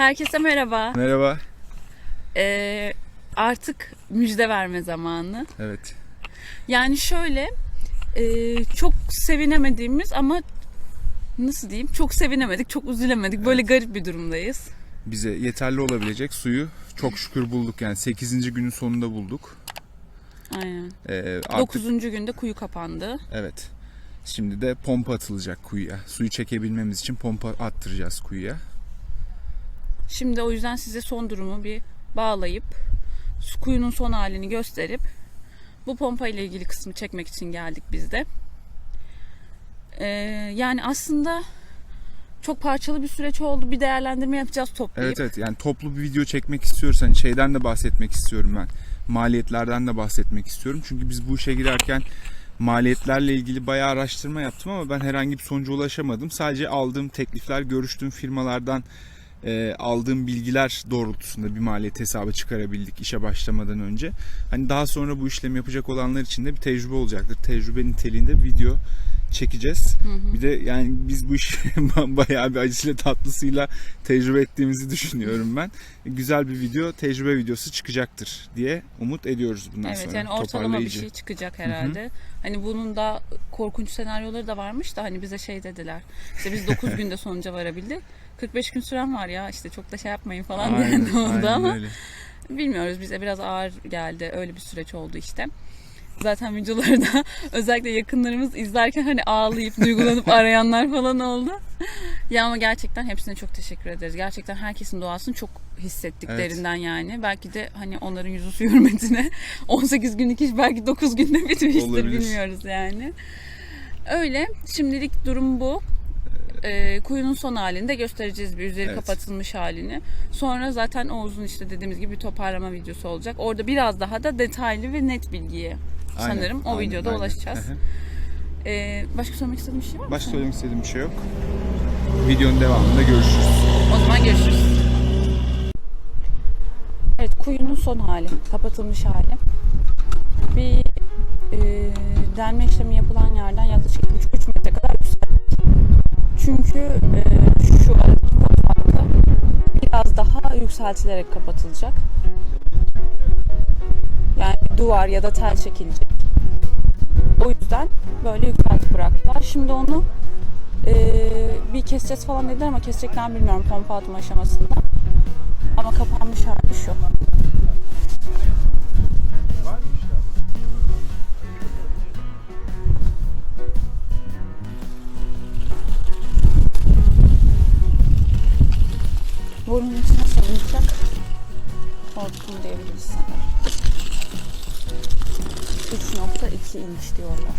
Herkese merhaba. Merhaba. Ee, artık müjde verme zamanı. Evet. Yani şöyle e, çok sevinemediğimiz ama nasıl diyeyim çok sevinemedik, çok üzülemedik. Böyle garip bir durumdayız. Bize yeterli olabilecek suyu çok şükür bulduk. Yani 8. günün sonunda bulduk. Aynen. Ee, artık, 9. günde kuyu kapandı. Evet. Şimdi de pompa atılacak kuyuya. Suyu çekebilmemiz için pompa attıracağız kuyuya. Şimdi o yüzden size son durumu bir bağlayıp su kuyunun son halini gösterip bu pompa ile ilgili kısmı çekmek için geldik biz de. Ee, yani aslında çok parçalı bir süreç oldu. Bir değerlendirme yapacağız toplayıp. Evet evet yani toplu bir video çekmek istiyoruz. Hani şeyden de bahsetmek istiyorum ben. Maliyetlerden de bahsetmek istiyorum. Çünkü biz bu işe girerken maliyetlerle ilgili bayağı araştırma yaptım ama ben herhangi bir sonuca ulaşamadım. Sadece aldığım teklifler, görüştüğüm firmalardan e, aldığım bilgiler doğrultusunda bir maliyet hesabı çıkarabildik işe başlamadan önce. Hani daha sonra bu işlemi yapacak olanlar için de bir tecrübe olacaktır. Tecrübe niteliğinde video çekeceğiz. Bir de yani biz bu işi bayağı bir acısıyla tatlısıyla tecrübe ettiğimizi düşünüyorum ben. Güzel bir video, tecrübe videosu çıkacaktır diye umut ediyoruz bundan Evet sonra. yani ortalama bir şey çıkacak herhalde. Hani bunun da korkunç senaryoları da varmış da hani bize şey dediler. İşte biz 9 günde sonuca varabildik. 45 gün süren var ya işte çok da şey yapmayın falan de oldu aynen ama öyle. bilmiyoruz bize biraz ağır geldi. Öyle bir süreç oldu işte. Zaten videoları da özellikle yakınlarımız izlerken hani ağlayıp duygulanıp arayanlar falan oldu. Ya ama gerçekten hepsine çok teşekkür ederiz. Gerçekten herkesin duasını çok hissettiklerinden yani. Belki de hani onların yüzü su hürmetine 18 günlük iş belki 9 günde bitmiştir Olabilir. bilmiyoruz yani. Öyle. Şimdilik durum bu. Ee, kuyunun son halini de göstereceğiz bir üzeri Evet. kapatılmış halini. Sonra zaten Oğuz'un işte dediğimiz gibi bir toparlama videosu olacak. Orada biraz daha da detaylı ve net bilgiye Aynen, sanırım o aynen, videoda aynen. ulaşacağız. Ee, başka söylemek istediğin bir şey var mı? Başka söylemek istediğim bir şey yok. Videonun devamında görüşürüz. O zaman görüşürüz. Evet kuyunun son hali, kapatılmış hali. Bir e, delme işlemi yapılan yerden yaklaşık 2,5 metre kadar yükseldik. Çünkü e, şu aradaki hattı biraz daha yükseltilerek kapatılacak. Yani duvar ya da tel çekilecek. O yüzden böyle yükseltip bıraktılar. Şimdi onu ee, bir keseceğiz falan dediler ama kesecekler mi bilmiyorum pompa atma aşamasında. Ama kapanmış hali şu. Borunun içine sığınacak. Hortum diyebiliriz sanırım. 3.2 inç diyorlar.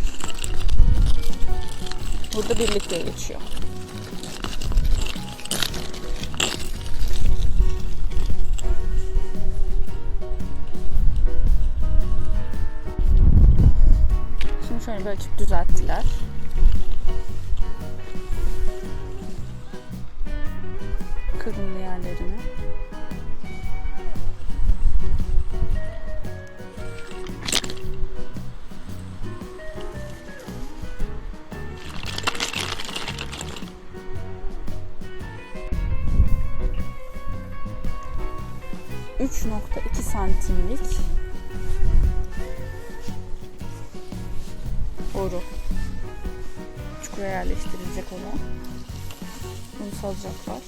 Burada birlikte geçiyor. Şimdi şöyle bir düzelttiler. Kırmızı yerlerini. ...3.2 santimlik... ...boru... ...çukura yerleştirilecek olan... ...bunu salacaklar.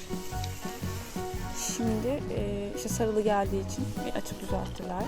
Şimdi e, işte sarılı geldiği için bir açıp düzelttiler.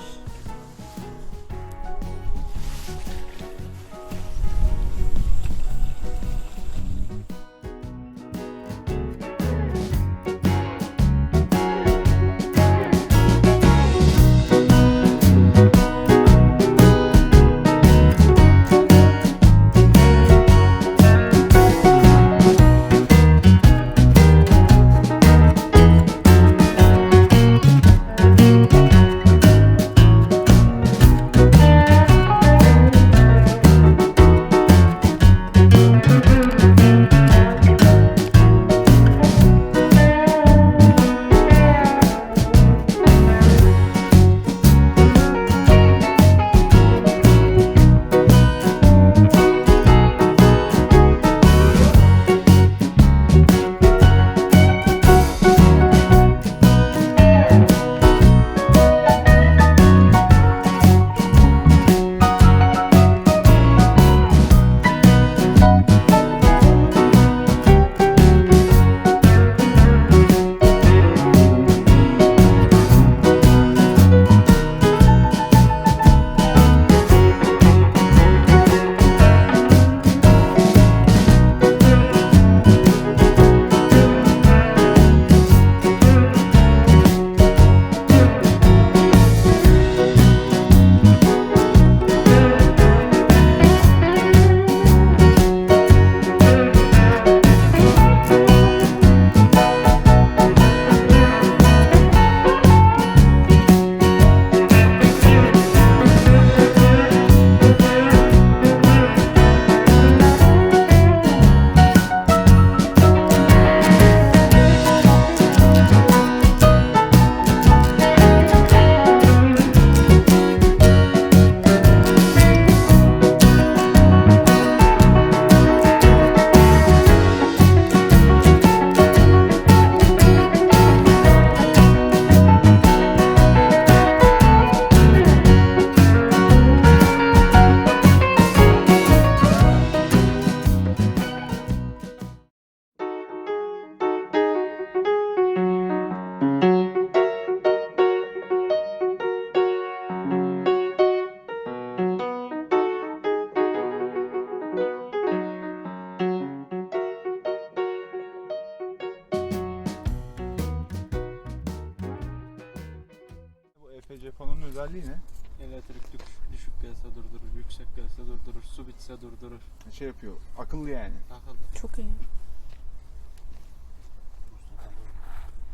Özelliği ne? Elektrik düşük, düşük gelse durdurur, yüksek gelse durdurur, su bitse durdurur. Şey yapıyor. Akıllı yani. Takıldı. Çok iyi.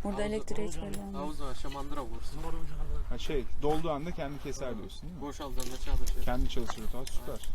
Burada elektriğe hiç belli olmuyor. Havuzuna şamandıra vursun. Ha şey dolduğu anda kendi keser diyorsun değil mi? Boşaldığında çalışır. Kendi çalışıyor. Tamam süper.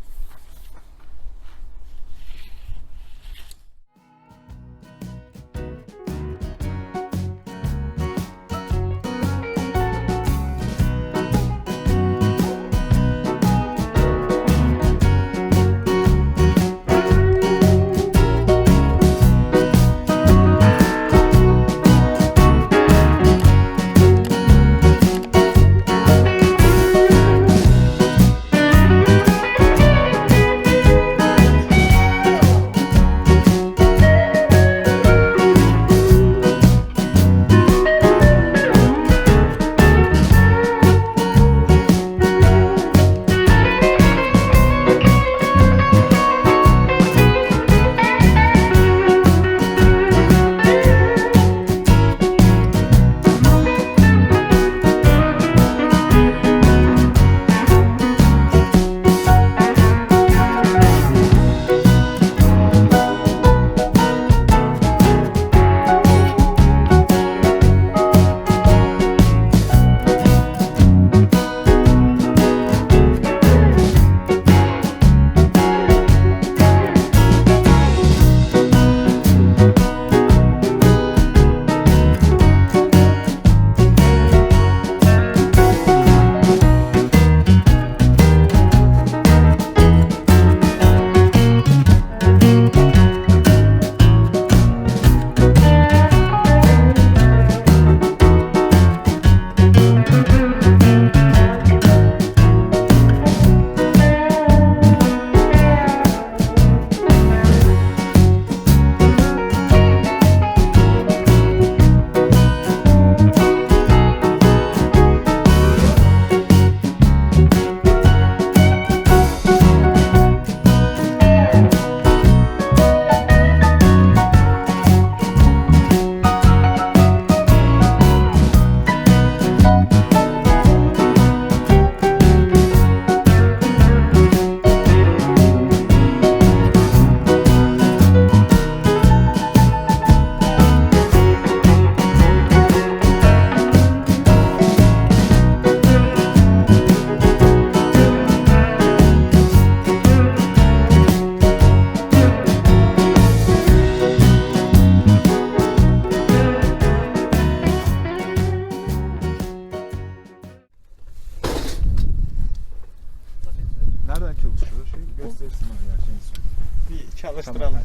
Çalıştıralım.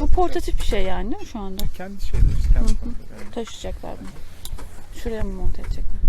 Bu portatif bir şey yani değil mi şu anda? Kendi şeyleri, kendi konuları. Yani. Taşıyacaklar bunu. Şuraya mı monte edecekler?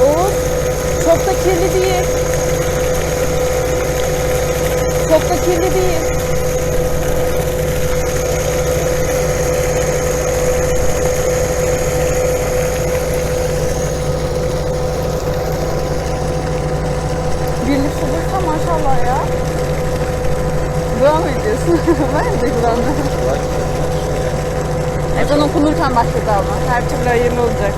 Oğuz, çok da kirli değil. Çok da kirli değil. Birlik olursa maşallah ya. Devam ediyorsun. ben de duygulandım. Ezan okunurken başladı ama. Her türlü hayırlı olacak.